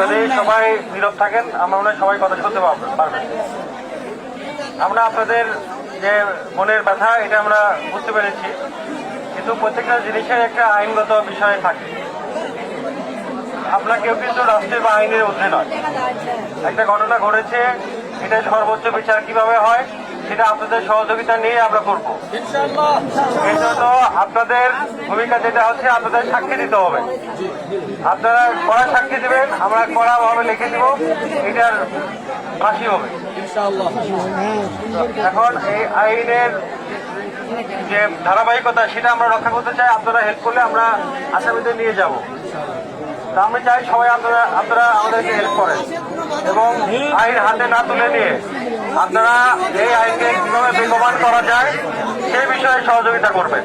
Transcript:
যদি সবাই নীরব থাকেন আমরা মনে হয় সবাই কথা শুনতে পারবেন। আমরা আপনাদের যে মনের ব্যথা এটা আমরা বুঝতে পেরেছি কিন্তু প্রত্যেকটা জিনিসের একটা আইনগত বিষয় থাকে। আপনার কেউ কিন্তু রাষ্ট্রের বা আইনের ঊর্ধ্বে নয়। একটা ঘটনা ঘটেছে এটা সর্বোচ্চ বিচার কীভাবে হয় সেটা আপনাদের সহযোগিতা নিয়ে আমরা করব। এই জন্য আপনাদের ভূমিকা যেটা হচ্ছে আপনাদের সাক্ষী দিতে হবে। আপনারা কড়া সাক্ষী দিবেন আমরা কড়া ভাবে লিখে দিব এটার ফাঁসি হবে। এখন এই আইনের যে ধারাবাহিকতা সেটা আমরা রক্ষা করতে চাই আপনারা হেল্প করলে আমরা আসামিদের নিয়ে যাব। তা আমি চাই সবাই আপনারা আপনারা আমাদেরকে হেল্প করেন এবং আইন হাতে না তুলে নিয়ে আপনারা এই আইনকে কীভাবে বেগবান করা যায় সেই বিষয়ে সহযোগিতা করবেন।